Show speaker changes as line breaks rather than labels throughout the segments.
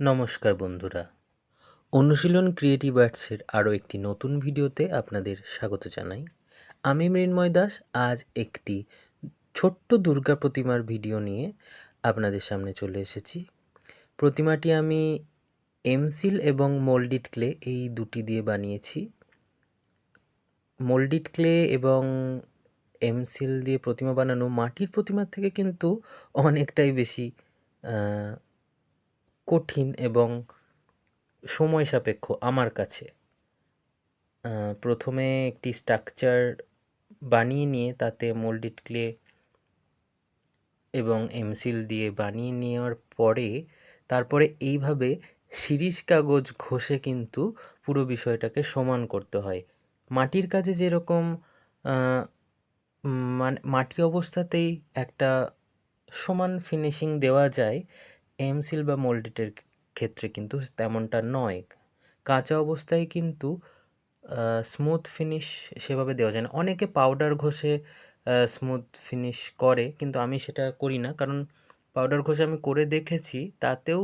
নমস্কার বন্ধুরা। অনুশীলন ক্রিয়েটিভ আর্টসের আরও একটি নতুন ভিডিওতে আপনাদের স্বাগত জানাই। আমি মৃন্ময় দাস, আজ একটি ছোট্ট দুর্গা প্রতিমার ভিডিও নিয়ে আপনাদের সামনে চলে এসেছি। প্রতিমাটি আমি এমসিল এবং মোল্ডিড ক্লে এই দুটি দিয়ে বানিয়েছি। মোল্ডিড ক্লে এবং এমসিল দিয়ে প্রতিমা বানানো মাটির প্রতিমার থেকে কিন্তু অনেকটাই বেশি কঠিন এবং সময় সাপেক্ষ আমার কাছে। প্রথমে একটি স্ট্রাকচার বানিয়ে নিয়ে তাতে মোল্ডেড ক্লে এবং এমসিল দিয়ে বানিয়ে নেওয়ার পরে তারপরে এইভাবে শিরিষ কাগজ ঘষে কিন্তু পুরো বিষয়টাকে সমান করতে হয়। মাটির কাজে যেরকম মানে মাটি অবস্থাতেই একটা সমান ফিনিশিং দেওয়া যায় এমসিল বা মোল্ডেডের ক্ষেত্রে কিন্তু তেমনটা নয়। কাঁচা অবস্থায় কিন্তু স্মুথ ফিনিশ সেভাবে দেওয়া যায় না। অনেকে পাউডার ঘষে স্মুথ ফিনিশ করে, কিন্তু আমি সেটা করি না। কারণ পাউডার ঘষে আমি করে দেখেছি, তাতেও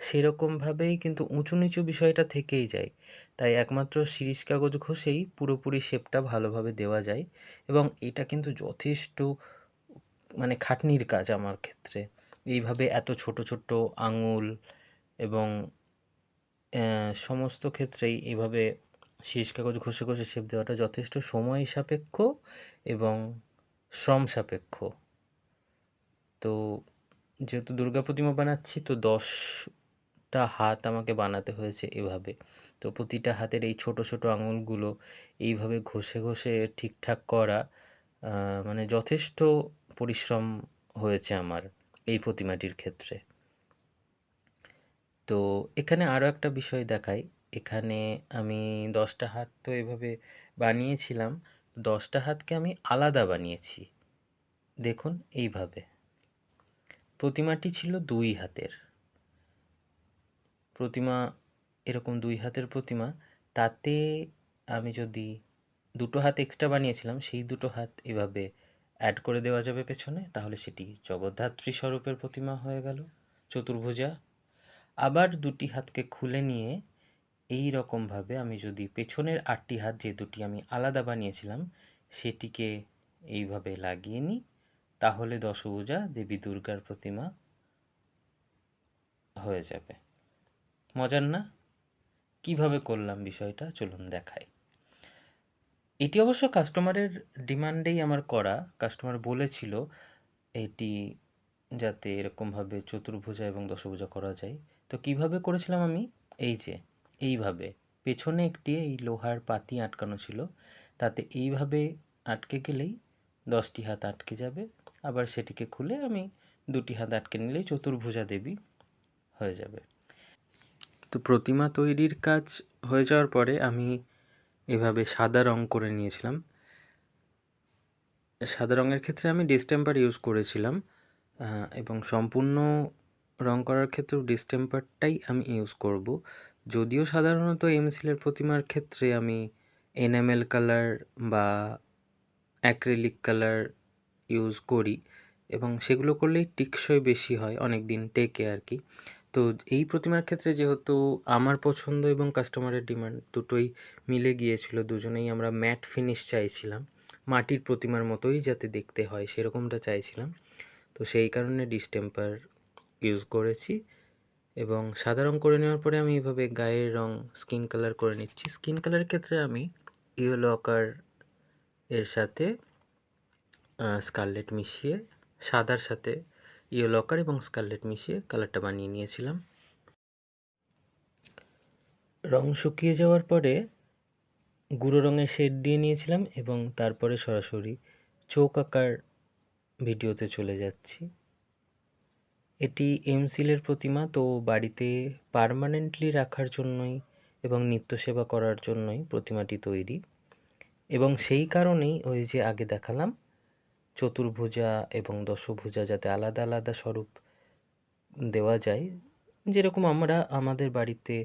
সেরকমভাবেই কিন্তু উঁচু নিচু বিষয়টা থেকেই যায়। তাই একমাত্র শিরিষ কাগজ ঘষেই পুরোপুরি শেপটা ভালোভাবে দেওয়া যায়। এবং এটা কিন্তু যথেষ্ট মানে খাটনির কাজ আমার ক্ষেত্রে। এইভাবে এত ছোট ছোট আঙুল এবং সমস্ত ক্ষেত্রেই এইভাবে শীষ কাগজ ঘষে ঘষে শেপ দেওয়াটা যথেষ্ট সময় সাপেক্ষ এবং শ্রম সাপেক্ষ। তো যেহেতু দুর্গা প্রতিমা বানাচ্ছি, তো দশটা হাত আমাকে বানাতে হয়েছে এভাবে। তো প্রতিটা হাতের এই ছোট ছোট আঙুলগুলো এইভাবে ঘষে ঘষে ঠিকঠাক করা মানে যথেষ্ট পরিশ্রম হয়েছে আমার। এই প্রতিমাটির ক্ষেত্রে। তো এখানে আরও একটা বিষয় দেখাই। এখানে আমি দশটা হাত তো এভাবে বানিয়েছিলাম। দশটা হাতকে আমি আলাদা বানিয়েছি। দেখুন এইভাবে। প্রতিমাটি ছিল দুই হাতের। প্রতিমা এরকম দুই হাতের প্রতিমা। তাতে আমি যদি দুটো হাত এক্সট্রা বানিয়েছিলাম, সেই দুটো হাত এভাবে অ্যাড করে দেওয়া যাবে পেছনে, তাহলে সেটি জগদ্ধাত্রী স্বরূপের প্রতিমা হয়ে গেল। চতুর্ভুজা, আবার দুটি হাতকে খুলে নিয়ে এই রকমভাবে আমি যদি পেছনের আটটি হাত, যে দুটি আমি আলাদা বানিয়েছিলাম, সেটিকে এইভাবে লাগিয়ে নিই, তাহলে দশভুজা দেবী দুর্গার প্রতিমা হয়ে যাবে। মজার না? কীভাবে করলাম বিষয়টা? চলুন দেখাই। এটি অবশ্য কাস্টমারের ডিমান্ডেই আমার করা। কাস্টমার বলেছিল এটি যাতে এরকমভাবে চতুর্ভুজা এবং দশভুজা করা যায়। তো কীভাবে করেছিলাম আমি? এই যে, এইভাবে। পেছনে একটি এই লোহার পাতি আটকানো ছিল। তাতে এইভাবে আটকে গেলেই দশটি হাত আটকে যাবে। আবার সেটিকে খুলে আমি দুটি হাত আটকে নিলেই চতুর্ভুজা দেবী হয়ে যাবে। তো প্রতিমা তৈরির কাজ হয়ে যাওয়ার পরে আমি এভাবে সাদা রং করে নিয়েছিলাম। সাদা রঙের ক্ষেত্রে আমি ডিস্টেম্পার ইউজ করেছিলাম এবং সম্পূর্ণ রং করার ক্ষেত্রেও ডিস্টেম্পারটাই আমি ইউজ করব। যদিও সাধারণত এমসিলের প্রতিমার ক্ষেত্রে আমি এনামেল কালার বা অ্যাক্রেলিক কালার ইউজ করি, এবং সেগুলো করলেই টিকসই বেশি হয় অনেক দিন টেকে আর কি। তো এই প্রতিমার ক্ষেত্রে যেহেতু আমার পছন্দ এবং কাস্টমারের ডিমান্ড দুটোই মিলে গিয়েছিল, দুজনেই আমরা ম্যাট ফিনিশ চাইছিলাম। মাটির প্রতিমার মতোই যাতে দেখতে হয়, সেরকমটা চাইছিলাম। তো সেই কারণে ডিস্টেম্পার ইউজ করেছি এবং সাদা রং করে নেওয়ার পরে আমি এভাবে গায়ের রং স্কিন কালার করে নিচ্ছি। স্কিন কালারের ক্ষেত্রে আমি ইয়েলো আকার এর সাথে স্কারলেট মিশিয়ে সাদার সাথে ইয়েলো আকার এবং স্কারলেট মিশিয়ে কালারটা বানিয়ে নিয়েছিলাম। রং শুকিয়ে যাওয়ার পরে গুঁড়ো রঙের শেড দিয়ে নিয়েছিলাম এবং তারপরে সরাসরি চোখ আঁকার ভিডিওতে চলে যাচ্ছি। এটি এমসিলের প্রতিমা, তো বাড়িতে পার্মানেন্টলি রাখার জন্যই এবং নিত্য সেবা করার জন্যই প্রতিমাটি তৈরি। এবং সেই কারণেই ওই যে আগে দেখালাম চতুর্ভুজা এবং দশভুজা যাতে আলাদা আলাদা স্বরূপ দেওয়া যায়। যেরকম আমরা আমাদের বাড়িতে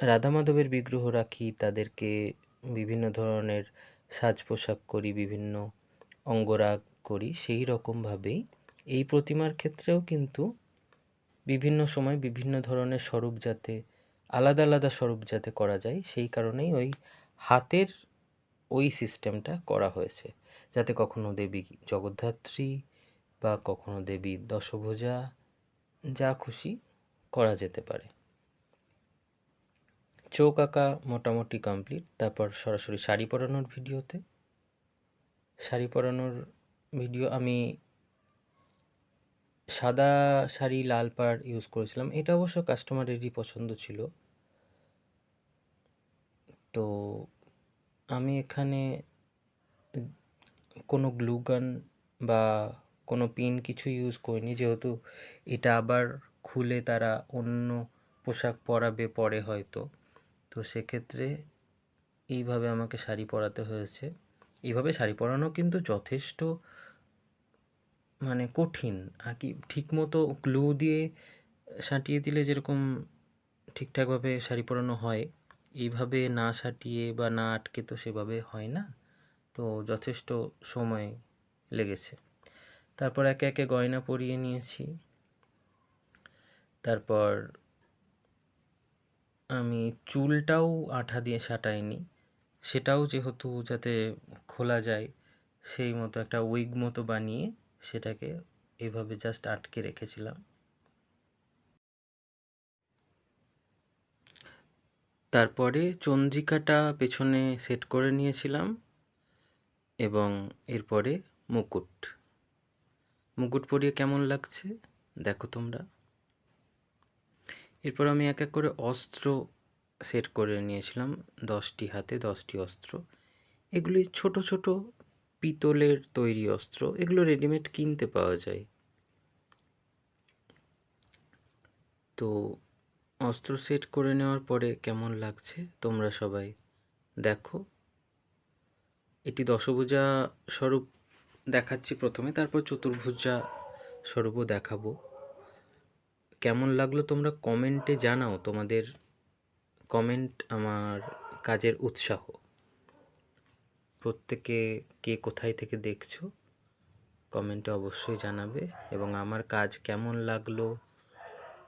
রাধা মাধবের বিগ্রহ রাখি, তাদেরকে বিভিন্ন ধরনের সাজ পোশাক করি, বিভিন্ন অঙ্গরাগ করি, সেই রকমভাবেই এই প্রতিমার ক্ষেত্রেও কিন্তু বিভিন্ন সময় বিভিন্ন ধরনের স্বরূপ যাতে, আলাদা আলাদা স্বরূপ যাতে করা যায়, সেই কারণেই ওই হাতের ওই সিস্টেমটা করা হয়েছে। যাতে কখনো দেবী জগদ্ধাত্রী বা কখনো দেবী দশভুজা যা খুশি করা যেতে পারে। চোখ আঁকা মোটামুটি কমপ্লিট তারপর সরাসরি শাড়ি পরানোর ভিডিওতে। শাড়ি পরানোর ভিডিও আমি সাদা শাড়ি লাল পাড় ইউজ করেছিলাম। এটা অবশ্য কাস্টমারেরই পছন্দ ছিল। তো আমি এখানে কোনো গ্লুগান বা কোনো পিন কিছু ইউজ করিনি। যেহেতু এটা আবার খুলে তারা অন্য পোশাক পরাবে পরে হয়তো। তো সেক্ষেত্রে এইভাবে আমাকে শাড়ি পরাতে হয়েছে। এইভাবে শাড়ি পরানো কিন্তু যথেষ্ট মানে কঠিন। আর কি ঠিকমতো গ্লু দিয়ে সাঁটিয়ে দিলে যেরকম ঠিকঠাকভাবে শাড়ি পরানো হয়, এইভাবে না সাঁটিয়ে বা না আটকে তো সেভাবে হয় না। তো যথেষ্ট সময় লেগেছে। তারপর একে একে গয়না পরিয়ে নিয়েছি। তারপর আমি চুলটাও আঠা দিয়ে সাঁটাইনি। সেটাও যেহেতু যাতে খোলা যায়, সেই মতো একটা উইগ মতো বানিয়ে সেটাকে এভাবে জাস্ট আটকে রেখেছিলাম। তারপরে চন্দ্রিকাটা পেছনে সেট করে নিয়েছিলাম। এবং এরপরে মুকুট। মুকুট পরিয়ে কেমন লাগছে? দেখো তোমরা। এরপর আমি এক এক করে অস্ত্র সেট করে নিয়েছিলাম, দশটি হাতে দশটি অস্ত্র। এগুলি ছোট ছোট পিতলের তৈরি অস্ত্র। এগুলো রেডিমেড কিনতে পাওয়া যায়। তো অস্ত্র সেট করে নেওয়ার পরে কেমন লাগছে তোমরা সবাই দেখো। এটি দশভুজা স্বরূপ দেখাচ্ছি প্রথমে, তারপর চতুর্ভুজা স্বরূপও দেখাবো। কেমন লাগল তোমরা কমেন্টে জানাও তোমাদের কমেন্ট আমার কাজের উৎসাহ। প্রত্যেকে কে কোথায় থেকে দেখছ, কমেন্টে অবশ্যই জানাবে এবং আমার কাজ কেমন লাগল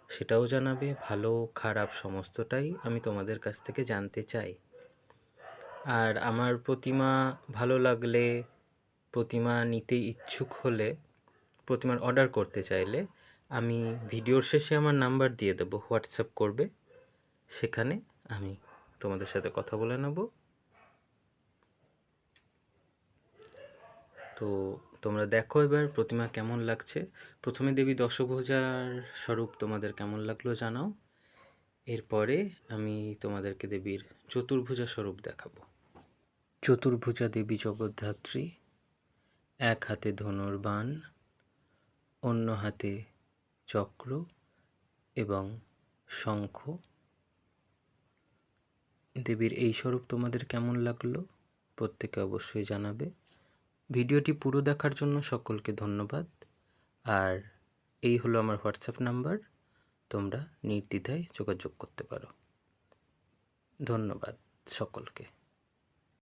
সেটাও জানাবে, ভালো খারাপ সমস্তটাই আমি তোমাদের কাছ থেকে জানতে চাই। আর আমার প্রতিমা ভালো লাগলে, প্রতিমা নিতে ইচ্ছুক হলে, প্রতিমার অর্ডার করতে চাইলে আমি ভিডিওর শেষে আমার নাম্বার দিয়ে দেবো হোয়াটসঅ্যাপ করবে। সেখানে আমি তোমাদের সাথে কথা বলে নেব। তো তোমরা দেখো এবার প্রতিমা কেমন লাগছে। প্রথমে দেবী দশভুজার স্বরূপ তোমাদের কেমন লাগল জানাও। এরপরে আমি তোমাদেরকে দেবীর চতুর্ভুজা স্বরূপ দেখাবো। চতুর্ভুজা দেবী জগদ্ধাত্রী, এক হাতে ধনুর বাণ, অন্য হাতে চক্র এবং শঙ্খ। দেবীর এই স্বরূপ তোমাদের কেমন লাগল প্রত্যেকে অবশ্যই জানাবে। ভিডিওটি পুরো দেখার জন্য সকলকে ধন্যবাদ। আর এই হলো আমার হোয়াটসঅ্যাপ নাম্বার। তোমরা নির্দ্বিধায় যোগাযোগ করতে পারো। ধন্যবাদ সকলকে।